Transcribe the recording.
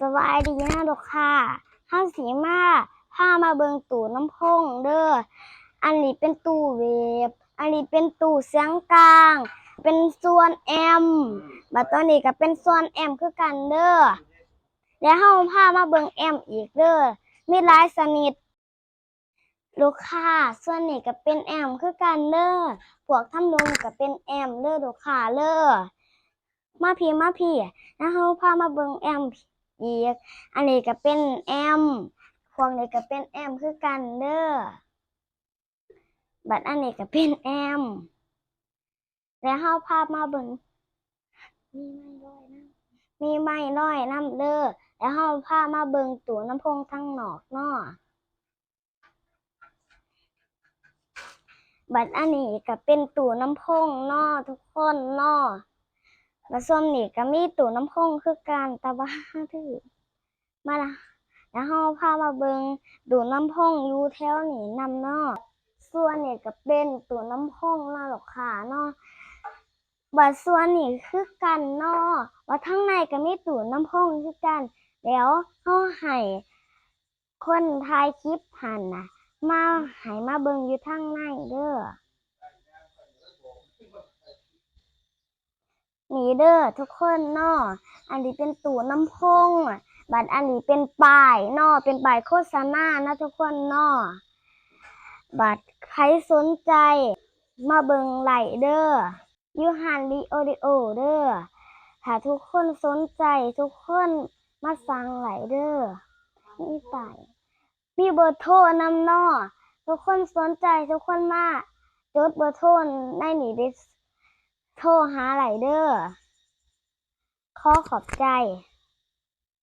สบายดีนะลูกค่ะห้าสีมาพามาเบิงตู้น้ำพงเด้อ อันนี้เป็นตู้เวฟ อันนี้เป็นตู้เสียงกลาง เป็นส่วนแอมบัดตอนนี้ก็เป็นส่วนแอมคือกันเด้อ แล้วเฮาพามาเบิงแอมอีกเด้อ มีหลายชนิดลูกค้าส่วนนี้ก็เป็นแอมคือกันเด้อ พวกทำนมก็เป็นแอมเด้อลูกค้าเด้อ มาพี่มาพี่แล้วเฮาพามาเบิงแอม อีก อันนี้ก็เป็นแอมพวกนี้ก็เป็นแอมคือกันเด้อ บัดอันนี้ก็เป็นแอม แล้วเฮาพามาเบิ่งมีไม้ลอยน้ำมีไม้ลอยน้ำเด้อ แล้วเฮาพามาเบิ่งตู้น้ำพงทั้งนอกเนาะบัดอันนี้ก็เป็นตู้น้ำพงเนาะทุกคนเนาะ แล้วส่วนนี้ก็มีตู้น้ำพงคือการตะบ้าถือมาละแล้วเฮาพามาเบิงตู้น้ำพงอยู่แถวนี้นำเนาะส่วนนี้ก็เป็นตู้น้ำพงเนาะลูกค้าเนาะบัดส่วนนี้คือกันเนาะว่าทั้งในก็มีตู้น้ำพงคือกัน แล้วเฮาให้คนถ่ายคลิปหันน่ะมาให้มาเบิงอยู่ทางในเด้อ นี่เด้อทุกคนเนาะอันนี้เป็นตู้น้ำพงอะบัดอันนี้เป็นป้ายเนาะเป็นป้ายโฆษณานะทุกคนเนาะบัดใครสนใจ มาเบิงไหลเด้ออยูฮันดีโอดิโอเด้อถ้าทุกคนสนใจทุกคนมาสั่งไหลเด้อนี่ป้ายมีเบอร์โทรนำเนาะทุกคนสนใจทุกคนมาจดเบอร์โทรในหนีด้อ โทรหาไหลเดอร์ ข้อขอบใจ